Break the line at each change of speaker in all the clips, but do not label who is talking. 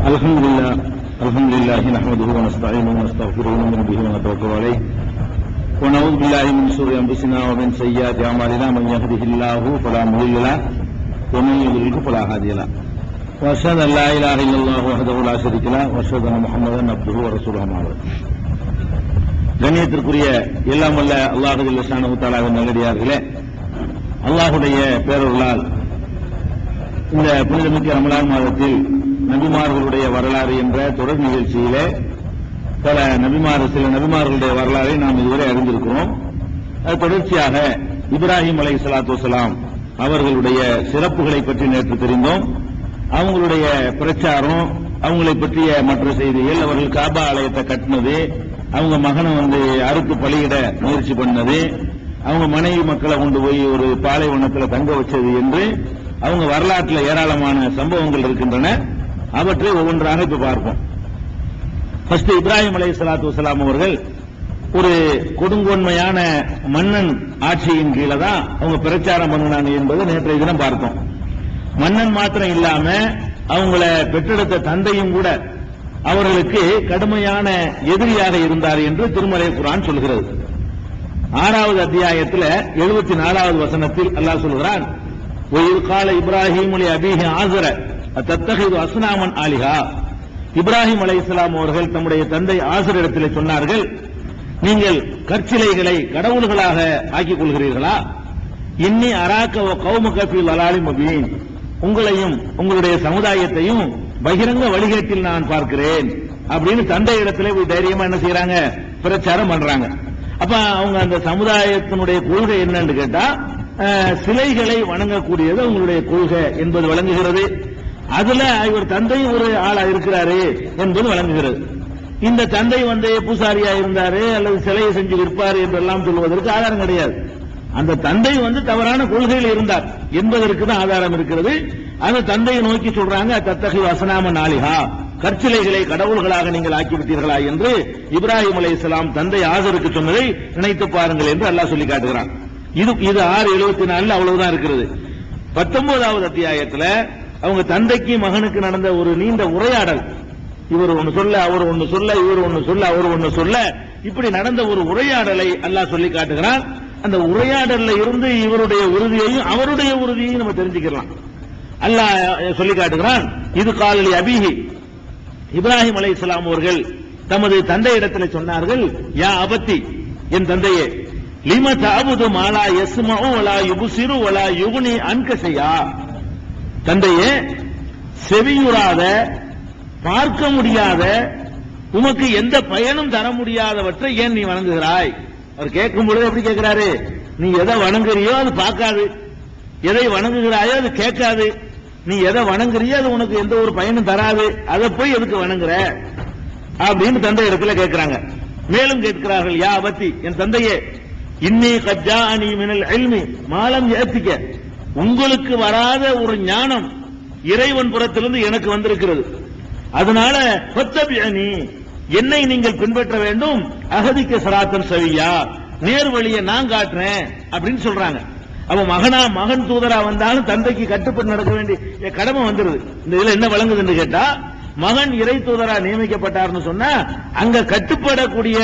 الحمد لله الحمد لله نحمده ونستعينه ونستغفره ونؤمن به ونتوكل عليه ونعوذ بالله من شرور انفسنا ومن سيئات اعمالنا من يهده الله فلا مضل له ومن يضلل فلا هادي له واشهد ان لا اله الا الله وحده لا شريك له واشهد ان محمدا عبده ورسوله اما بعد கண்ணியத்திற்குரிய எல்லாம் வல்ல அல்லாஹு லிசானு தாலாவின் நல்லடியார்களே அல்லாஹுடைய பேரொருளால் இந்த புனிதமிக்க ரமலான் மாதத்தில் நபிமார்களுடைய வரலாறு என்ற தொடர் நிகழ்ச்சியில பல நபிமார் சில நபிமார்களுடைய வரலாறை நாம் இதுவரை அறிந்திருக்கிறோம். அது தொடர்ச்சியாக இப்ராஹிம் அலை சலாத்து வலாம் அவர்களுடைய சிறப்புகளை பற்றி நேற்று தெரிந்தோம். அவங்களுடைய பிரச்சாரம் அவங்களை பற்றிய மற்ற செய்திகள் அவர்கள் காபா ஆலயத்தை கட்டினது அவங்க மகனை வந்து அறுத்து பலியிட முயற்சி பண்ணது அவங்க மனைவி மக்களை கொண்டு போய் ஒரு பாலைவனத்தில் தங்க வச்சது என்று அவங்க வரலாற்றில் ஏராளமான சம்பவங்கள் இருக்கின்றன. அவற்றை ஒவ்வொன்றாக இப்ப பார்ப்போம். ஃபர்ஸ்ட் இப்ராஹிம் அலை சலாத்து வசலாம் அவர்கள் ஒரு கொடுங்கோன்மையான மன்னன் ஆட்சியின் கீழே தான் அவங்க பிரச்சாரம் பண்ணினாங்க என்பது நேற்றைய தினம் பார்த்தோம். மன்னன் மாத்திரம் இல்லாம அவங்கள பெற்றெடுத்த தந்தையும் கூட அவர்களுக்கு கடுமையான எதிரியாக இருந்தார் என்று திருமலை குரான் சொல்கிறது. ஆறாவது அத்தியாயத்தில் எழுபத்தி நாலாவது வசனத்தில் அல்லாஹ் சொல்கிறான் ஒரு கால இப்ராஹிம் அலி அபிஹி ஆசர தத்தகைது அசுனாமன் ஆலிகா. இப்ராஹிம் அலை இஸ்லாம் அவர்கள் தம்முடைய தந்தை ஆசிரியரிடத்தில் சொன்னார்கள் நீங்கள் கற்சிலைகளை கடவுள்களாக ஆக்கிக் கொள்கிறீர்களா இன்னி அராக்க கௌம கபில் அலாலி மபீன். உங்களையும் உங்களுடைய சமுதாயத்தையும் பகிரங்க வழிகேட்டில் நான் பார்க்கிறேன். அப்படின்னு தந்தை இடத்துல போய் தைரியமா என்ன செய்யறாங்க பிரச்சாரம் பண்றாங்க. அப்ப அவங்க அந்த சமுதாயத்தினுடைய கொள்கை என்னன்னு கேட்டா சிலைகளை வணங்கக்கூடியது உங்களுடைய கொள்கை என்பது வழங்குகிறது அதுல இவர் தந்தை ஒரு ஆளா இருக்கிறாரு என்பது வழங்குகிறது. இந்த தந்தை வந்து பூசாரியா இருந்தாரு அல்லது சிலையை செஞ்சு விற்பாரு என்றெல்லாம் சொல்வதற்கு ஆதாரம் கிடையாது. அந்த தந்தை வந்து தவறான கொள்கையில் இருந்தார் என்பதற்கு தான் ஆதாரம் இருக்கிறது. அந்த தந்தையை நோக்கி சொல்றாங்க தத்தகை வசனாம நாளிகா. கற்சிலைகளை கடவுள்களாக நீங்கள் ஆக்கிவிட்டீர்களா? என்று இப்ராஹிம் அலை இஸ்லாம் தந்தை ஆசருக்கு சொன்னதை நினைத்து பாருங்கள் என்று அல்லாஹ் சொல்லி காட்டுகிறான். இது இது ஆறு எழுபத்தி நாலுல அவ்வளவுதான் இருக்கிறது. பத்தொன்பதாவது அத்தியாயத்தில் அவங்க தந்தைக்கு மகனுக்கு நடந்த ஒரு நீண்ட உரையாடல். இவர் ஒன்னு சொல்ல அவர் ஒன்னு சொல்ல இவர் ஒன்னு சொல்ல அவர் ஒன்னு சொல்ல. இப்படி நடந்த ஒரு உரையாடலை அல்லாஹ் சொல்லி காட்டுகிறான். அந்த உரையாடல்ல இருந்து இவருடைய உறுதியையும் அவருடைய உறுதியையும் நம்ம தெரிஞ்சுக்கலாம் அல்லாஹ் சொல்லி காட்டுகிறான் இது காலலி அபிஹி. இப்ராஹிம் அலை இஸ்லாம் அவர்கள் தமது தந்தை இடத்துல சொன்னார்கள் யா அபத்தி என் தந்தையே லிம தாபுது மாலா எஸ்மோ வலா யுபுசிரு வலா யுகுனி அன்கசையா தந்தையே செவியுறாத பார்க்க முடியாத உமக்கு எந்த பயனும் தர முடியாதவற்றை ஏன் நீ வணங்குகிறாய்? அவர் கேட்கும் பொழுது எப்படி கேட்கிறாரு? நீ எதை வணங்குறியோ அது பார்க்காது. எதை வணங்குகிறாயோ அது கேட்காது. நீ எதை வணங்குறியோ அது உனக்கு எந்த ஒரு பயனும் தராது. அதை போய் எதுக்கு வணங்குற? அப்படின்னு தந்தை இடத்துல கேட்கிறாங்க. மேலும் கேட்கிறார்கள் யா பத்தி என் தந்தையே இன்னி கஜா அணி மினல் எல்மி மாலம் ஏத்திக்க. உங்களுக்கு வராத ஒரு ஞானம் இறைவன் புறத்திலிருந்து எனக்கு வந்திருக்கிறது. அதனால நீ என்னை நீங்கள் பின்பற்ற வேண்டும். அகதிக்க சராத்தன் சவியா நேர் வழியை நான் காட்டுறேன். அப்படின்னு சொல்றாங்க. அவன் மகனா மகன் தூதரா வந்தாலும் தந்தைக்கு கட்டுப்பட்டு நடக்க வேண்டிய கடமை வந்துருது. இந்த இதுல என்ன வழங்குதுன்னு கேட்டா மகன் இறை தூதரா நியமிக்கப்பட்டார்னு சொன்னா அங்க கட்டுப்படக்கூடிய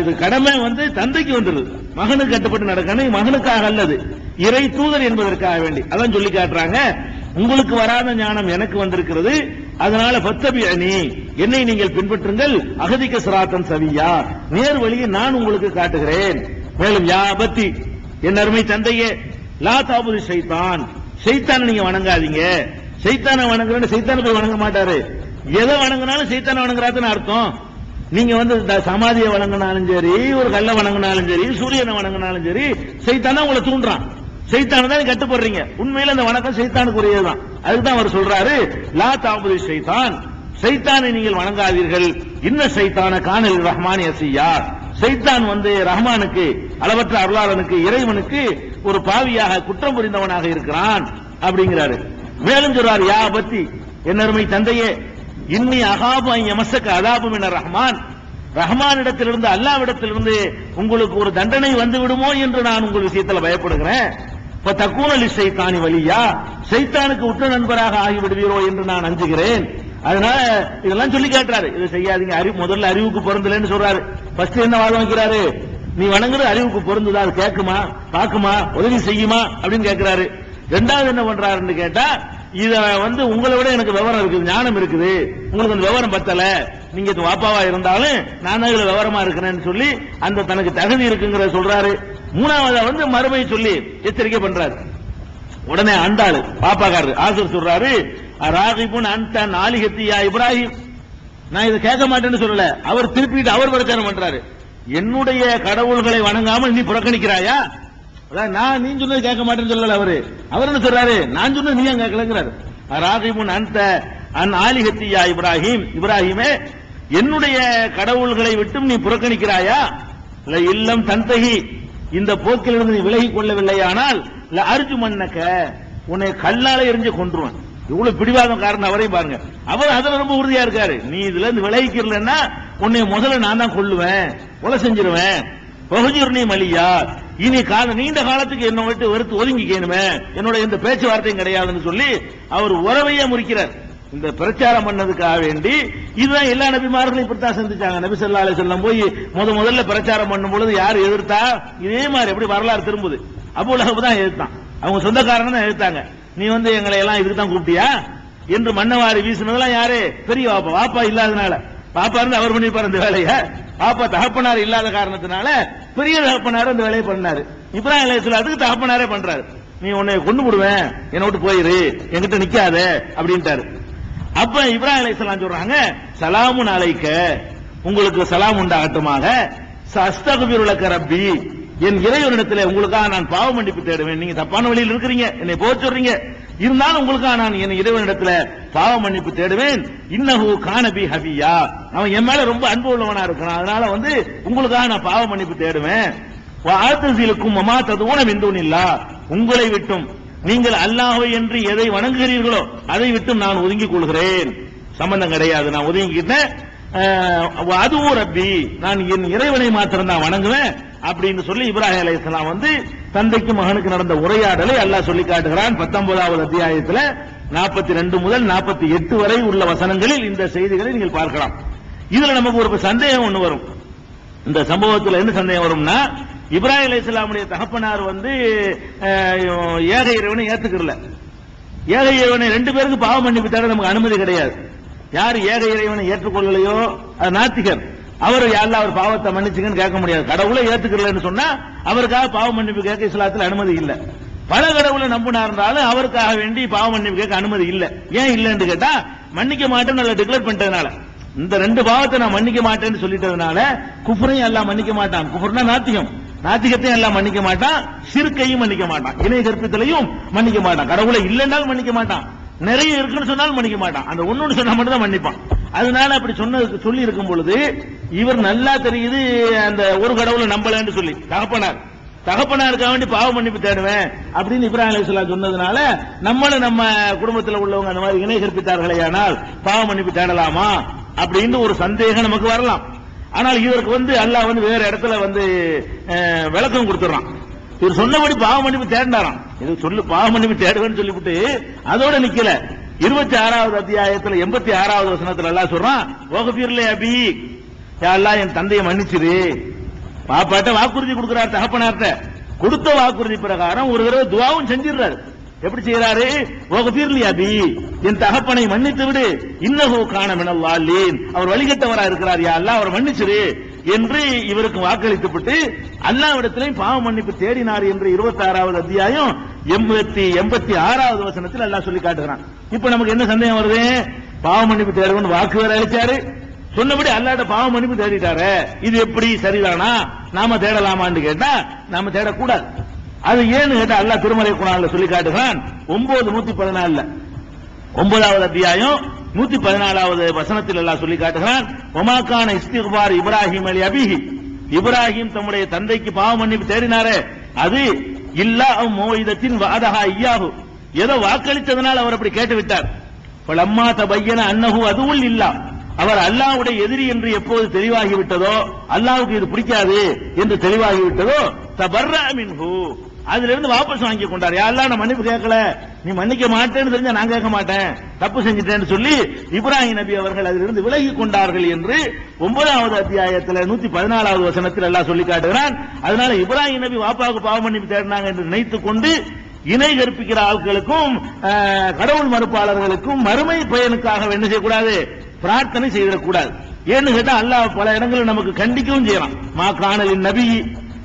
இது கடமை வந்து தந்தைக்கு வந்துருது. மகனுக்கு கட்டுப்பட்டு நடக்கணும் மகனுக்காக அல்லது. இறை தூதர் என்பதற்காக வேண்டி. அதான் சொல்லி காட்டுறாங்க. உங்களுக்கு வராத ஞானம் எனக்கு வந்திருக்கிறது. அதனால பத்தபி அணி என்னை நீங்கள் பின்பற்றுங்கள். அகதிக்க சிராத்தன் சவியா. நேர் வழியை நான் உங்களுக்கு காட்டுகிறேன். மேலும் யா பத்தி என் அருமை தந்தையே லா தாபுதி சைத்தான் சைத்தான நீங்க வணங்காதீங்க. சைத்தான வணங்குறேன்னு சைத்தான போய் வணங்க மாட்டாரு. எதை வணங்கினாலும் சைத்தான வணங்குறாதுன்னு அர்த்தம். நீங்க வந்து சமாதியை வணங்கினாலும் சரி ஒரு கல்ல வணங்கினாலும் சரி சூரியனை வணங்கினாலும் சரி சைத்தானா உங்களை தூண்டுறான். சைத்தானு தான் கட்டுப்படுறீங்க? உண்மையில அந்த வணக்கம் சைத்தானுக்குரியதுதான். அதுதான் அவர் சொல்றாரு லா தாபுதி சைத்தான் சைத்தானை நீங்கள் வணங்காதீர்கள். இன்ன சைத்தான காணல் ரஹ்மான் எசியா சைத்தான் வந்து ரஹ்மானுக்கு அளவற்ற அருளாளனுக்கு இறைவனுக்கு ஒரு பாவியாக குற்றம் புரிந்தவனாக இருக்கிறான் அப்படிங்கிறாரு. மேலும் சொல்றாரு யா பத்தி என்னருமை தந்தையே இன்னி அகாபு எமசக்க அதாபும் என ரஹ்மான் ரஹ்மான். இடத்திலிருந்து அல்லாவிடத்திலிருந்து உங்களுக்கு ஒரு தண்டனை வந்து விடுமோ என்று நான் உங்கள் விஷயத்தில் பயப்படுகிறேன். தக்கூனலி சைத்தானி வழியா சைத்தானுக்கு உற்ற நண்பராக ஆகிவிடுவீரோ என்று நான் அஞ்சுகிறேன். அதனால இதெல்லாம் சொல்லி காட்டுறாரு. இதை செய்யாதீங்க. அறிவு முதல்ல அறிவுக்கு பொருந்தலன்னு சொல்றாரு. ஃபர்ஸ்ட் என்ன வாதம் வைக்கிறாரு நீ வணங்குறது அறிவுக்கு பொருந்துதா? அது கேட்குமா? பாக்குமா உதவி செய்யுமா? அப்படின்னு கேட்கிறாரு. ரெண்டாவது என்ன பண்றாருன்னு கேட்டா இத வந்து உங்களை விட எனக்கு விவரம் இருக்குது ஞானம் இருக்குது. உங்களுக்கு அந்த விவரம் பத்தல. நீங்க இது வாப்பாவா இருந்தாலும் நான் இதுல விவரமா இருக்கிறேன்னு சொல்லி அந்த தனக்கு தகுதி இருக்குங்கிறத சொல்றாரு. மூணாவதா வந்து மறுமை சொல்லி எச்சரிக்கை பண்றாரு. உடனே அந்தாளு பாப்பாக்காரரு ஆசர் சொல்றாரு ராகிபுன் அந்த நாலிகத்தியா இப்ராஹிம். நான் இதை கேட்க மாட்டேன்னு சொல்லல. அவர் திருப்பிட்டு அவர் பிரச்சாரம் பண்றாரு. என்னுடைய கடவுள்களை வணங்காமல் நீ புறக்கணிக்கிறாயா? நான் நீ சொன்னது கேட்க மாட்டேன்னு சொல்லல அவரு. அவர் என்ன சொல்றாரு? நான் சொன்னது நீ ஏன் கேட்கலங்கிறாரு. ராகிபுன் அந்த அன் ஆலிகத்தியா இப்ராஹிம். இப்ராஹிமே என்னுடைய கடவுள்களை விட்டும் நீ புறக்கணிக்கிறாயா? இல்ல இல்லம் தந்தகி. இந்த போக்கிலிருந்து நீ விலகி கொள்ளவில்லையானால் இல்ல அர்ஜு மன்னக்க உன்னை கல்லால எரிஞ்சு கொன்றுவன். இவ்வளவு பிடிவாதம் காரணம் அவரையும் பாருங்க. அவர் அதுல ரொம்ப உறுதியா இருக்காரு. நீ இதுல இருந்து விலகிக்கிறலன்னா உன்னை முதல்ல நான் தான் கொல்லுவேன் கொலை செஞ்சிருவேன். பகுஜூர்ணி மலியா. இனி கால நீண்ட காலத்துக்கு என்ன விட்டு வெறுத்து ஒதுங்கிக்கணுமே. என்னோட இந்த பேச்சுவார்த்தையும் கிடையாதுன்னு சொல்லி அவர் உறவையே முறிக்கிறார். இந்த பிரச்சாரம் பண்ணதுக்காக வேண்டி இதுதான் எல்லா நபிமார்களும் இப்படித்தான் சந்திச்சாங்க. நபி சொல்லா அலி சொல்லம் போய் முத முதல்ல பிரச்சாரம் பண்ணும் பொழுது யார் எதிர்த்தா? இதே மாதிரி எப்படி வரலாறு திரும்புது. அபூ லஹப் தான் எதிர்த்தான். அவங்க சொந்தக்காரங்க தான் எதிர்த்தாங்க. நீ வந்து எங்களை எல்லாம் இதுக்கு தான் கூப்பிட்டியா? என்று மன்னவாரி வீசினதெல்லாம் யாரு? பெரிய வாப்பா. வாப்பா இல்லாதனால. பாப்பா இருந்து அவர் பண்ணிப்பார் இந்த வேலையை. பாப்பா தகப்பனார் இல்லாத காரணத்தினால பெரிய தகப்பனார் அந்த வேலையை பண்ணாரு. இப்ராஹிம் அலைஹிஸ்ஸலாம் அதுக்கு தகப்பனாரே பண்றாரு. நீ உன்னை கொண்டு விடுவேன் என்னை விட்டு போயிரு. என்கிட்ட நிக்காத. அப்படின்ட்டாரு. அப்ப இப்ராஹிம் அலைஹிஸ்ஸலாம் சொல்றாங்க சலாமுன் அலைக்க. உங்களுக்கு சலாம் உண்டாகட்டுமாக. அஸ்தகுபிருலக்க ரப்பி. என் இறைவனிடத்தில் உங்களுக்காக நான் பாவ மன்னிப்பு தேடுவேன். நீங்க தப்பான வழியில் இருக்கிறீங்க. என்னை போக சொல்றீங்க. இருந்தாலும் உங்களுக்காக நான் என் இறைவனிடத்தில் பாவ மன்னிப்பு தேடுவேன். இன்னஹு கானபி ஹபியா. அவன் என் மேல ரொம்ப அன்பு உள்ளவனா இருக்கிறான். அதனால வந்து உங்களுக்காக நான் பாவ மன்னிப்பு தேடுவேன். ஆத்தசிலுக்கும் மமா ததுவன விந்துனில்லா உங்களை விட்டும் நீங்கள் அல்லாஹை என்று எதை வணங்குகிறீர்களோ அதை விட்டு நான் ஒதுங்கிக் கொள்கிறேன். சம்பந்தம் கிடையாது. நான் ஒதுங்கிக்கிட்டேன். அதுவும் ரப்பி நான் என் இறைவனை மாத்திரம் தான் வணங்குவேன் அப்படின்னு சொல்லி இப்ராஹிம் அலைஹிஸ்ஸலாம் வந்து தந்தைக்கு மகனுக்கு நடந்த உரையாடலை அல்லாஹ் சொல்லி காட்டுகிறான். பத்தொன்பதாவது அத்தியாயத்துல நாற்பத்தி ரெண்டு முதல் நாற்பத்தி எட்டு வரை உள்ள வசனங்களில் இந்த செய்திகளை நீங்கள் பார்க்கலாம். இதுல நமக்கு ஒரு சந்தேகம் ஒண்ணு வரும். இந்த சம்பவத்துல என்ன சந்தேகம் வரும்னா இப்ராஹிம் இஸ்லாமுடைய தகப்பனார் வந்து ஏக இறைவனை ஏத்துக்கிறல. ஏக இறைவனை ரெண்டு பேருக்கு பாவம் மன்னிப்பு நமக்கு அனுமதி கிடையாது. யார் ஏக இறைவனை ஏற்றுக்கொள்ளலையோ? அது நாத்திகர். அவர் யாரில் அவர் பாவத்தை மன்னிச்சுங்கன்னு கேட்க முடியாது. கடவுளை ஏத்துக்கிறலன்னு சொன்னா அவருக்காக பாவ மன்னிப்பு கேட்க இஸ்லாத்தில் அனுமதி இல்லை. பல கடவுளை நம்பினா இருந்தாலும் அவருக்காக வேண்டி பாவ மன்னிப்பு கேட்க அனுமதி இல்லை. ஏன் இல்லைன்னு கேட்டா மன்னிக்க மாட்டேன்னு நல்லா டிக்ளேர் பண்ணிட்டதுனால. இந்த ரெண்டு பாவத்தை நான் மன்னிக்க மாட்டேன்னு சொல்லிட்டதுனால குஃபரையும் எல்லாம் மன்னிக்க மாட்டான். குஃபர்னா நாத்திகம். நாத்திகத்தையும் எல்லாம் மன்னிக்க மாட்டான் சிறுக்கையும் மன்னிக்க மாட்டான். இணை கற்பித்தலையும் மன்னிக்க மாட்டான். கடவுளை இல்லைன்னாலும் மன்னிக்க மாட்டான். நிறைய இருக்குன்னு சொன்னாலும் மன்னிக்க மாட்டான். அந்த ஒன்னு சொன்னா மட்டும் தான் மன்னிப்பான். அதனால அப்படி சொன்னதுக்கு சொல்லி இருக்கும் பொழுது இவர் நல்லா தெரியுது அந்த ஒரு கடவுளை நம்பலன்னு சொல்லி. தகப்பனார். தகப்பனாருக்காக வேண்டி பாவ மன்னிப்பு தேடுவேன் அப்படின்னு இப்ராஹிம் அலிஸ்லாம் சொன்னதுனால நம்மளும் நம்ம குடும்பத்தில் உள்ளவங்க அந்த மாதிரி இணை கற்பித்தார்களே ஆனால் பாவ மன்னிப்பு தேடலாமா? அப்படின்னு ஒரு சந்தேகம் நமக்கு வரலாம். ஆனால் இதற்கு வந்து அல்லாஹ் வந்து வேற இடத்துல வந்து விளக்கம் கொடுத்துறான். இவர் சொன்னபடி பாவ மன்னிப்பு தேடினாராம். இது சொல்லு பாவ மன்னிப்பு தேடுவேன்னு சொல்லிவிட்டு அதோட நிக்கல. இருபத்தி ஆறாவது அத்தியாயத்துல எண்பத்தி ஆறாவது வசனத்துல எல்லாம் சொல்றான் ஓகபீர்ல அபி. யா என் தந்தையை மன்னிச்சிரு. பாப்பாட்ட வாக்குறுதி கொடுக்கிறார் தகப்பனார்ட்ட. கொடுத்த வாக்குறுதி பிரகாரம் ஒரு தடவை துவாவும் செஞ்சிடுறாரு. எப்படி செய்யறாரு ஓகபீர்லி அபி என் தகப்பனை மன்னித்து விடு இன்னகோ காணமென மினல்லாலீன். அவர் வழிகட்டவரா இருக்கிறார் யா அல்லாஹ் அவர் மன்னிச்சிரு என்று இவருக்கு வாக்களித்துவிட்டு அல்லாவிடத்திலையும் பாவ மன்னிப்பு தேடினார் என்று இருபத்தி ஆறாவது அத்தியாயம் எண்பத்தி எண்பத்தி ஆறாவது வசனத்தில் அல்லாஹ் சொல்லி காட்டுகிறான். இப்ப நமக்கு என்ன சந்தேகம் வருது? பாவ மன்னிப்பு தேடுவன்னு வாக்கு வேற அளிச்சாரு. சொன்னபடி அல்லாட்ட பாவ மன்னிப்பு தேடிட்டாரு. இது எப்படி சரிதானா? நாம தேடலாமான்னு கேட்டா நாம தேடக்கூடாது. அது ஏன்னு கேட்டா அல்லாஹ் திருமலை குணால சொல்லி காட்டுகிறான். ஒன்பது நூத்தி பதினாலுல. ஒன்பதாவது அத்தியாயம் நூத்தி பதினாலாவது வசனத்தில் எல்லாம் சொல்லி காட்டுகிறான். ஒமாக்கான இஸ்திகுபார் இப்ராஹிம் அலி அபிஹி. இப்ராஹிம் தம்முடைய தந்தைக்கு பாவம் மன்னிப்பு தேடினாரே. அது இல்லா மோயிதத்தின் வாதகா ஐயாஹு ஏதோ வாக்களித்ததனால் அவர் அப்படி கேட்டு விட்டார் பலம்மா தபையன அன்னஹு அதுவும் இல்லா. அவர் அல்லாஹ்வுடைய எதிரி என்று எப்போது தெளிவாகி விட்டதோ இது பிடிக்காது என்று தெளிவாகிவிட்டதோ தபர்ரா மின்ஹூ. அதுல இருந்து வாபஸ் வாங்கி கொண்டார். யாரெல்லாம் நான் மன்னிப்பு கேட்கல? நீ மன்னிக்க மாட்டேன்னு தெரிஞ்ச நான் கேட்க மாட்டேன். தப்பு செஞ்சுட்டேன்னு சொல்லி இப்ராஹிம் நபி அவர்கள் அதிலிருந்து விலகி கொண்டார்கள் என்று ஒன்பதாவது அத்தியாயத்தில் நூத்தி பதினாலாவது வசனத்தில் எல்லாம் சொல்லி காட்டுகிறான். அதனால இப்ராஹிம் நபி வாப்பாவுக்கு பாவம் மன்னிப்பு தேடினாங்க என்று நினைத்துக் கொண்டு இணை கற்பிக்கிற ஆட்களுக்கும் கடவுள் மறுப்பாளர்களுக்கும் மறுமை பயனுக்காக என்ன செய்யக்கூடாது? பிரார்த்தனை செய்திடக்கூடாது. ஏன்னு கேட்டா அல்லாஹ் பல இடங்களில் நமக்கு கண்டிக்கவும் செய்யலாம் மா காணலின் நபி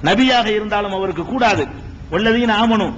நபியாக இருந்தாலும் அவருக்கு கூடாது. உள்ளதையும் ஆமனும்